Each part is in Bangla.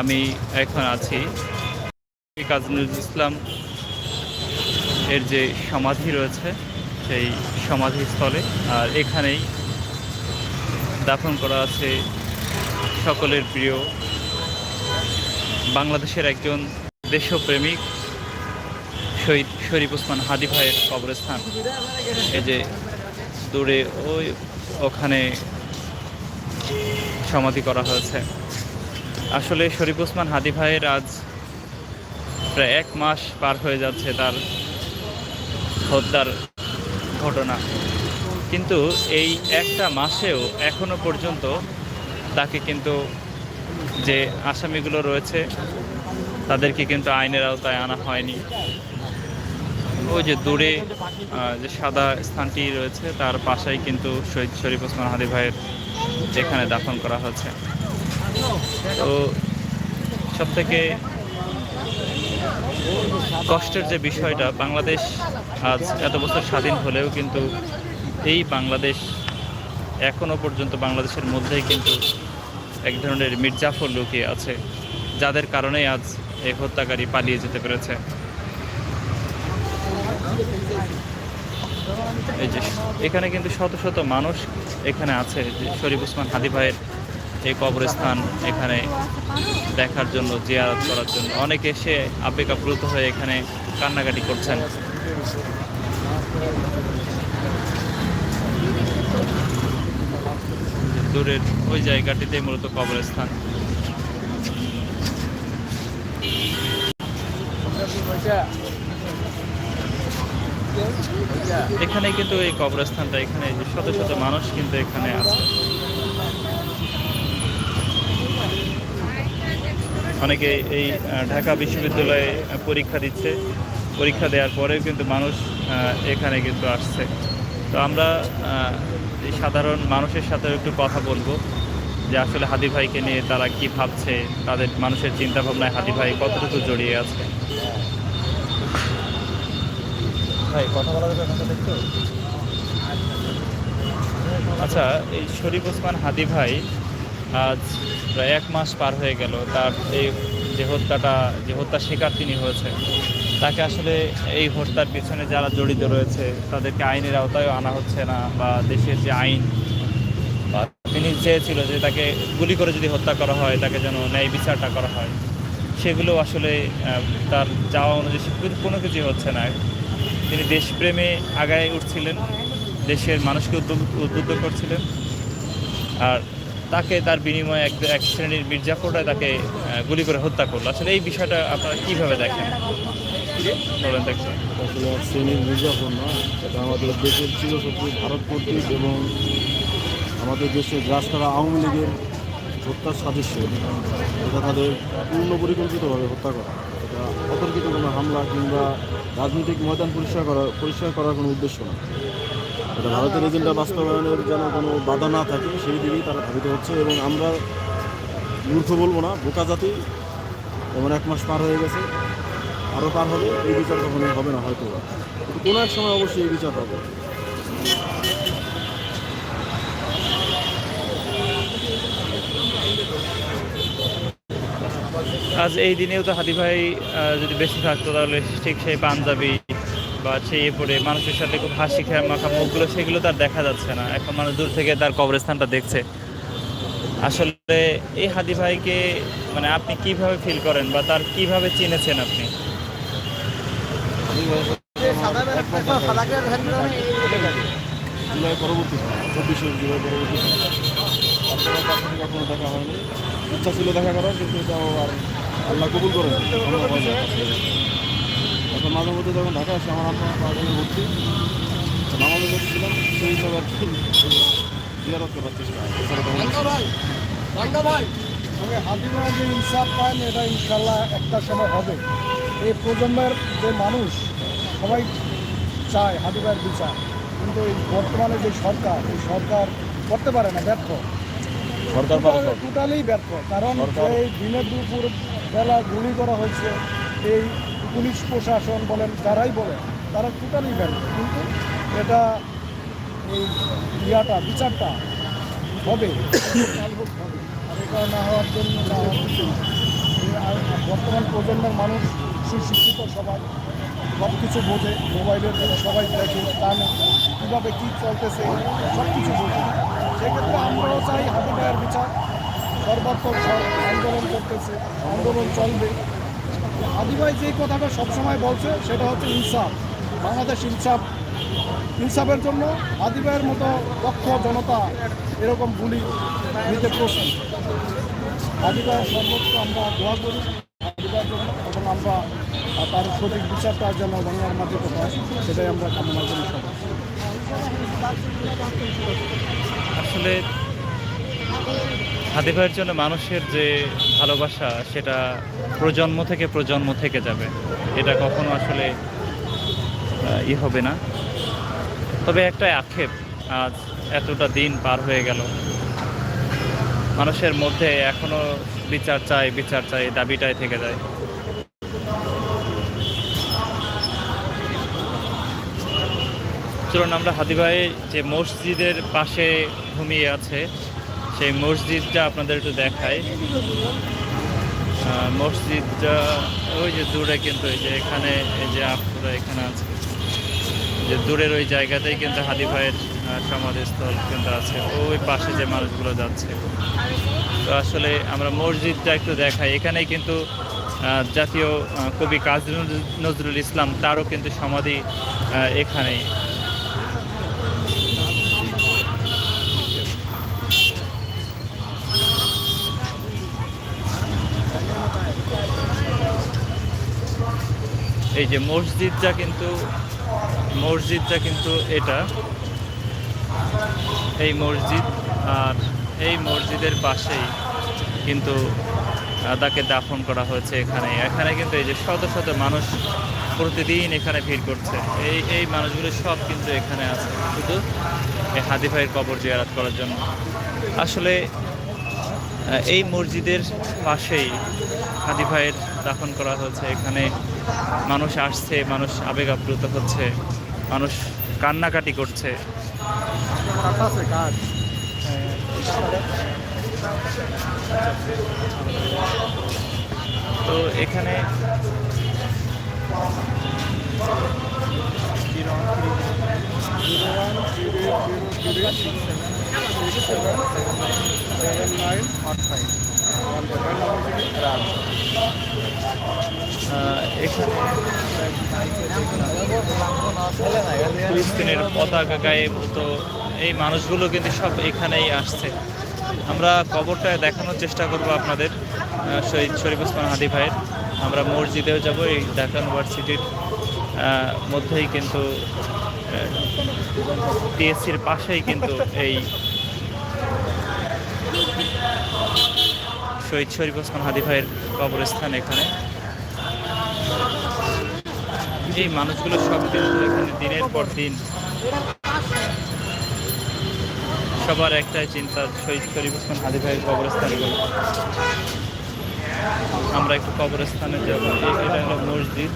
আমি এখন আছি। কাজী নজরুল ইসলাম এর যে সমাধি রয়েছে, সেই সমাধিস্থলে। আর এখানেই দাফন করা আছে সকলের প্রিয় বাংলাদেশের একজন দেশপ্রেমিক শহীদ শরীফ ওসমান হাদি ভাইয়ের কবরস্থান। এই যে দূরে ওই ওখানে সমাধি করা হয়েছে। আসলে শরীফ ওসমান হাদি ভাইয়ের আজ প্রায় এক মাস পার হয়ে যাচ্ছে তার হত্যার ঘটনা। কিন্তু এই একটা মাসেও এখনও পর্যন্ত তাকে কিন্তু যে আসামিগুলো রয়েছে, তাদেরকে কিন্তু আইনের আওতায় আনা হয়নি। ওই যে দূরে যে সাদা স্থানটি রয়েছে, তার পাশেই কিন্তু শহীদ শরীফ ওসমান হাদি ভাইয়ের যেখানে দাফন করা হচ্ছে তো সব থেকে কষ্টের যে বিষয়টা, বাংলাদেশ আজ এত বছর স্বাধীন হলেও কিন্তু এই বাংলাদেশ এখনও পর্যন্ত বাংলাদেশের মধ্যেই কিন্তু এক ধরনের মির্জাফর লুকিয়ে আছে, যাদের কারণে আজ এই হত্যাকারী পালিয়ে যেতে পেরেছে। এই যে এখানে কিন্তু শত শত মানুষ এখানে আছে, যে শরীফ উসমান হাদি ভাইয়ের এই কবরস্থান এখানে দেখার জন্য, জিয়ারত করার জন্য। অনেকে এসে আবেগ আপ্লুত হয়ে এখানে কান্নাকাটি করছেন। দূরের ওই জায়গাটিতে মূলত কবরস্থান। এখানে কিন্তু এই কবরস্থানটা, এখানে শত শত মানুষ কিন্তু এখানে আছে। অনেকে এই ঢাকা বিশ্ববিদ্যালয়ে পরীক্ষা দিচ্ছে। পরীক্ষা দেওয়ার পরেও কিন্তু মানুষ এখানে কিন্তু আসছে। তো আমরা এই সাধারণ মানুষের সাথে একটু কথা বলব যে আসলে হাদি ভাইকে নিয়ে তারা কি ভাবছে তাদের মানুষের চিন্তা ভাবনায় হাদি ভাই কতটুকু জড়িয়ে আছে। ভাই কথা বলা যাবে একটু আচ্ছা এই শরীফ ওসমান হাদি ভাই আজ প্রায় এক মাস পার হয়ে গেল তার এই যে হত্যাটা, যে হত্যা শিকার তিনি হয়েছে তাকে আসলে এই হত্যার পিছনে যারা জড়িত রয়েছে, তাদেরকে আইনের আওতায় আনা হচ্ছে না বা দেশের যে আইন তিনি চেয়েছিল যে তাকে গুলি করে যদি হত্যা করা হয়, তাকে যেন ন্যায় বিচারটা করা হয়। সেগুলো আসলে তার চাওয়া অনুযায়ী কোনো কিছুই হচ্ছে না। তিনি দেশপ্রেমে আগায় উঠছিলেন, দেশের মানুষকে উদ্বুদ্ধ করছিলেন। আর তাকে তার বিনিময়ে এক এক শ্রেণির মির্জাফররা তাকে গুলি করে হত্যা করল। আসলে এই বিষয়টা আপনারা কীভাবে দেখেন? বলেন দেখছেন আসলে এক শ্রেণির মির্জাফর না, এটা আমাদের দেশের চিরশত্রু ভারত কর্তৃক এবং আমাদের দেশের রাষ্ট্ররা আওয়ামী লীগের হত্যার সাদৃশ্য এটা তাদের পূর্ণ পরিকল্পিতভাবে হত্যা করা। এটা অতর্কিত কোনো হামলা কিংবা রাজনৈতিক ময়দান পরিষ্কার করা, পরিষ্কার করার কোনো উদ্দেশ্য না। এটা ভারতের এজেন্ডা বাস্তবায়নের যেন কোনো বাধা না থাকে, সেই দিকেই তারা ধাবিত হচ্ছে এবং আমরা মূর্খ বলব না, বোকা জাতি। যেমন এক মাস পার হয়ে গেছে আরও পার হবে, এই বিচার কখনোই হবে না, হয়তো। কোনো এক সময় অবশ্যই এই বিচার হবে। আজ এই দিনেও তো হাদি ভাই যদি বেশি থাকতো, তাহলে ঠিক সেই পাঞ্জাবি বা এ পরে মানুষের সাথে খুব হাসি খেয়ে মাখা মুখগুলো, সেগুলো তার দেখা যাচ্ছে না। এখন মানুষ দূর থেকে তার কবরস্থানটা দেখছে। আসলে এই হাদি ভাইকে মানে আপনি কীভাবে ফিল করেন বা তার কীভাবে চিনেছেন আপনি? দেখা ইচ্ছা ছিল দেখা করার কিন্তু আল্লাহ কবুল করেন। এখন মাঝে মধ্যে যখন ঢাকা আসে আমার আত্মা পাগলে ভর্তি তো নামাজে করছিলাম সেই হিসাবে আর কি জিয়ারত করার চেষ্টা। তবে যে ইনসাফ পান এটা ইনশাল্লাহ একটা সময় হবে। এই প্রজন্মের যে মানুষ সবাই চায় হাদিমার বিচার। কিন্তু এই বর্তমানে যে সরকার এই সরকার করতে পারে না ব্যর্থ। সরকার পারে টোটালি ব্যর্থ। কারণ এই দিনের দুপুর বেলা গুলি করা হয়েছে এই পুলিশ প্রশাসন বলেন, যারাই বলেন, তারা টোটালি ব্যর্থ কিন্তু এটা এই ইয়াটা, বিচারটা হবে আর এটা না হওয়ার জন্য না হওয়ার জন্য প্রজন্মের মানুষ, সুশিক্ষিত সবাই সব কিছু বোঝে, মোবাইলের সবাই দেখে, জানে, কীভাবে কী চলতেছে সব কিছু বোঝে। সেক্ষেত্রে আমরাও চাই হাতি বিচার। সর্বাত্মক সর- আন্দোলন করতেছে, আন্দোলন চলবে। আদিবাই যেই কথাটা সবসময় বলছে, সেটা হচ্ছে ইনসাফ। বাংলাদেশ ইনসাফ, ইনসাফের জন্য আদিবাইয়ের মতো দক্ষ জনতা এরকম গুলি নিতে প্রস্তুত। আদিবাইয়ের সর্বোচ্চ আমরা দোয়া করি আদিবাইয়ের জন্য এবং আমরা তার সঠিক বিচারটা যেন বাংলার মাটিতে হয় সেটাই আমরা কামনা করি আসলে হাদি ভাইয়ের জন্য মানুষের যে ভালোবাসা, সেটা প্রজন্ম থেকে প্রজন্ম থেকে যাবে। এটা কখনো আসলে ই হবে না। তবে একটা আক্ষেপ, আজ এতটা দিন পার হয়ে গেল। মানুষের মধ্যে এখনও বিচার চাই বিচার চাই দাবিটাই থেকে যায়। চলুন আমরা হাদিভাই যে মসজিদের পাশে ঘুমিয়ে আছে সেই মসজিদটা আপনাদের একটু দেখাই। মসজিদটা ওই যে দূরে কিন্তু এই যে এখানে, এই যে আপনারা এখানে আছে। যে দূরের ওই জায়গাতেই কিন্তু হাদি ভাইয়ের সমাধিস্থল কিন্তু আছে। ওই পাশে যে মানুষগুলো যাচ্ছে। তো আসলে আমরা মসজিদটা একটু দেখাই। এখানেই কিন্তু জাতীয় কবি কাজী নজরুল ইসলাম, তারও কিন্তু সমাধি এখানেই। এই যে মসজিদটা কিন্তু মসজিদটা কিন্তু এটা। এই মসজিদ, আর এই মসজিদের পাশেই কিন্তু তাকে দাফন করা হয়েছে এখানে। এখানে কিন্তু এই যে শত শত মানুষ প্রতিদিন এখানে ভিড় করছে। এই এই মানুষগুলো সব কিন্তু এখানে আছে শুধু এই হাদি ভাইয়ের কবর জিয়ারাত করার জন্য। আসলে এই মসজিদের পাশেই হাদি ভাইয়ের দাফন করা হয়েছে। এখানে মানুষ আসছে মানুষ আবেগ আপ্লুত হচ্ছে মানুষ কান্নাকাটি করছে। তো এখানে আহ, এখানে ফিলিস্তিনের পতাকা গায়ে তো এই মানুষগুলো কিন্তু সব এখানেই আসছে। আমরা কবরটা দেখানোর চেষ্টা করব আপনাদের শহীদ শরীফ ওসমান হাদি ভাইয়ের। আমরা মসজিদেও যাব, এই ঢাকা ইউনিভার্সিটির মধ্যেই কিন্তু টিএসসির পাশেই কিন্তু এই শহীদ শরীফ ওসমান হাদি ভাইয়ের কবরস্থান এখানে। এই মানুষগুলো সব কিন্তু এখানে দিনের পর দিন সবার একটাই চিন্তা, শহীদ শরীফ ওসমান হাদি ভাইয়ের কবরস্থানে গেল। আমরা একটু কবরস্থানে যাব। এটা হলো মসজিদ।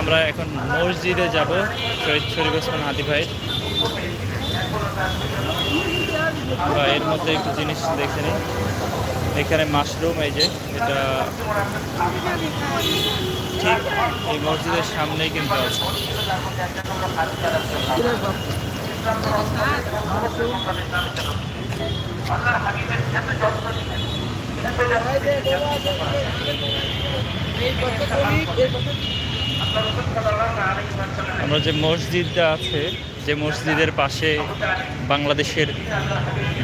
আমরা এখন মসজিদে যাব, শহীদ শরীফ ওসমান হাদি ভাইয়ের। আমরা এর মধ্যে একটু জিনিস দেখে নিই। এখানে মাশরুম এই যে, এটা ঠিক এই মসজিদের সামনেই কিন্তু আছে। আমরা যে মসজিদটা আছে মসজিদের পাশে বাংলাদেশের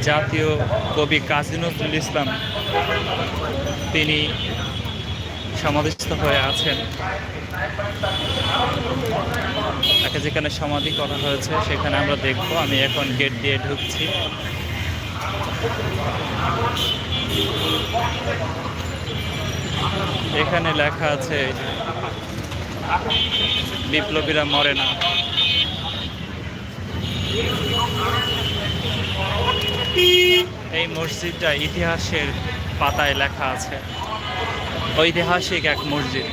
জাতীয় কবি কাজী নজরুল ইসলাম, তিনি সমাধিস্থ হয়ে আছেন। তাকে যেখানে সমাধি করা হয়েছে, সেখানে আমরা দেখব। আমি এখন গেট দিয়ে ঢুকছি। এখানে লেখা আছে, বিপ্লবীরা মরে না। এই মসজিদটা ইতিহাসের পাতায় লেখা আছে। ঐতিহাসিক এক মসজিদ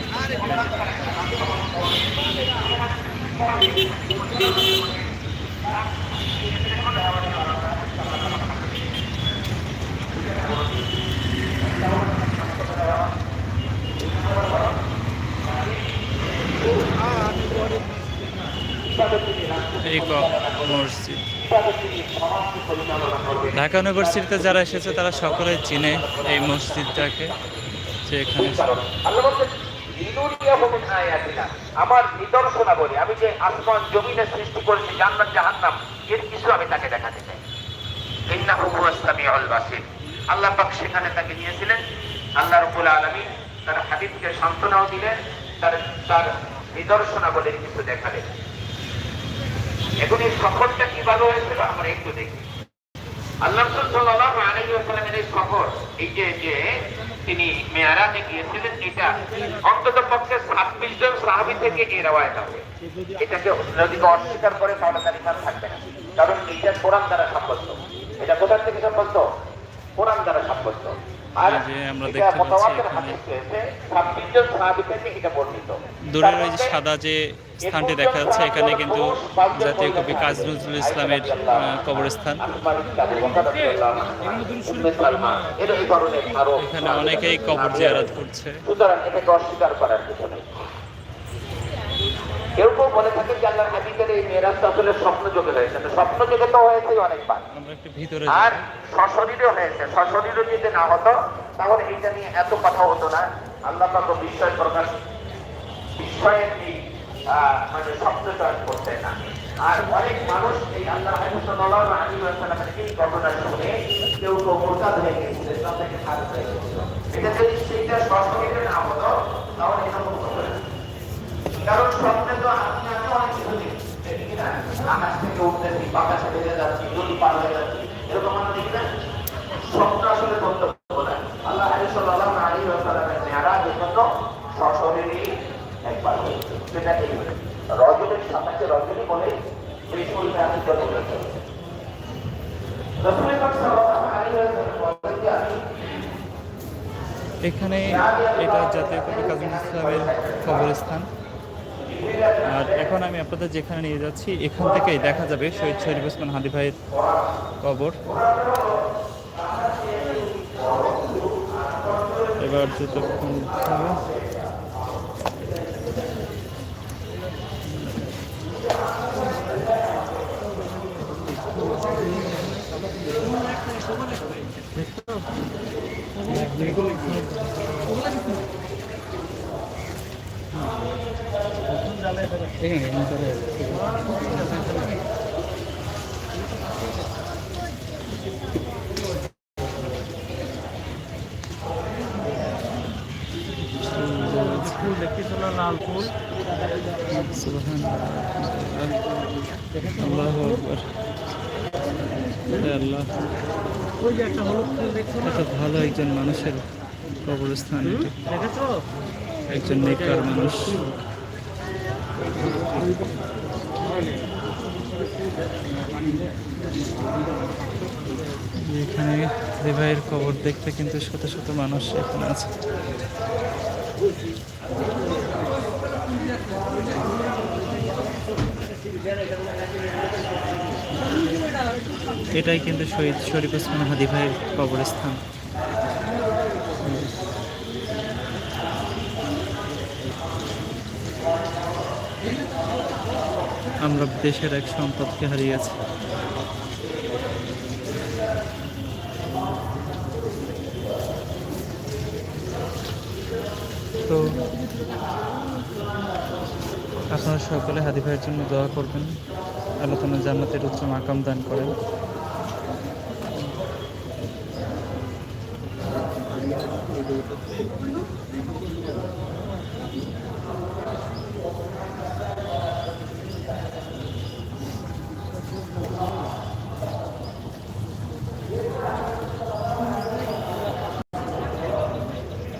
করবে ঢাকা ইউনিভার্সিটিতে যারা এসেছে, তারা সকলে চিনে এই মসজিদটাকে যে এখানে আমার নিদর্শনা বলি আমি যে আসমান জমিনে সৃষ্টি করেছি, জান্নাত, জাহান্নাম, এর কিছু আমি তাকে দেখাতে চাই। আল্লাহ পাক সেখানে তাকে নিয়েছিলেন আল্লাহ রাব্বুল আলামিন তার হাবিবকে সান্ত্বনাও দিলেন, তার তার নিদর্শনাবলীর কিছু দেখালেন। এখন এই সফরটা কীভাবে হয়েছিল আমরা একটু দেখি। আল্লাহ রসুল সাল্লাল্লাহু এই সফর এই যে যে তিনি মেয়ারাজে গিয়েছিলেন, এটা অন্তত পক্ষে ছাব্বিশ জন সাহাবি থেকে এই রেওয়ায়ত হবে এটাকে যদি অস্বীকার করে, তাহলে তার থাকবে না। কারণ এটা কোরআন দ্বারা সাব্যস্ত। এটা কোথার থেকে সাব্যস্ত কোরআন দ্বারা সাব্যস্ত আর এই যে আমরা দেখতে পাচ্ছি এখানে। দূরের ওই যে সাদা যে স্থানটি দেখা যাচ্ছে এখানে কিন্তু জাতীয় কবি কাজী নজরুল ইসলামের কবরস্থান। এখানে অনেকেই কবর জিয়ারত করছে। সুতরাং এটাকে অস্বীকার করার কিছু নেই। বলে থাকে যে আল্লাহ হাবিবের এই মেয়েরাজটা আসলে স্বপ্ন যোগে হয়েছে। তো স্বপ্ন যোগে তো হয়েছে অনেকবার। আর যাই। সশরীরও হয়েছে। সশরীরও যদি না হতো তাহলে এইটা নিয়ে এত কথা হতো না। আল্লাহ পাক বিস্ময় প্রকাশ বিস্ময়ের এই মানে স্বপ্ন চয়ন করতে না। আর অনেক মানুষ এই আল্লাহ হাবিব সাল্লাল্লাহু আলাইহি এই ঘটনা শুনে কেউ কেউ মোরতাদ হয়ে গেছিল ইসলাম থেকে হয়ে গেছিল। এটা যদি সেইটা সশরীরে না হতো তাহলে এরকম হতো না কারণ স্বপ্নে তো আপনি আমি অনেক কিছু দেখি দেখি না আকাশ থেকে উঠতেছি বাতাসে বেড়ে যাচ্ছি নদী পার হয়ে যাচ্ছি এরকম আমরা দেখি না স্বপ্ন আসলে গন্তব্য না আল্লাহ হাজি সাল্লাহ আলী ওয়াসাল্লামের মেয়ারাজ এজন্য সশরীরই একবার হয়েছে সেটা এই রজনীর সাথে রজনী বলে এই শরীরে আমি জন্ম হয়েছে রসুল পাক সাল্লাল্লাহু আলাইহি ওয়াসাল্লাম বলেন যে আমি এখানে এটা জাতীয় কবি কাজী ইসলামের কবরস্থান। আর এখন আমি আপনাদের যেখানে নিয়ে যাচ্ছি, এখান থেকেই দেখা যাবে শহীদ শরীফ ওসমান হাদি ভাইয়ের কবর। এবার ফুল দেখতে চলো লাল ফুল আল্লাহ এত ভালো একজন মানুষের কবরস্থান একজন নেককার মানুষ। এখানে যে ভাইয়ের কবর দেখতে কিন্তু শত শত মানুষ এখানে আছে। এটাই কিন্তু শহীদ শরীফ ওসমান হাদি ভাইয়ের কবরস্থান। আমরা দেশের এক সম্পদকে হারিয়েছি তো আপনারা সকলে হাদি ভাইয়ের জন্য দোয়া করবেন। তালা জান্নাতের উচ্চ মাকাম দান করেন। でも。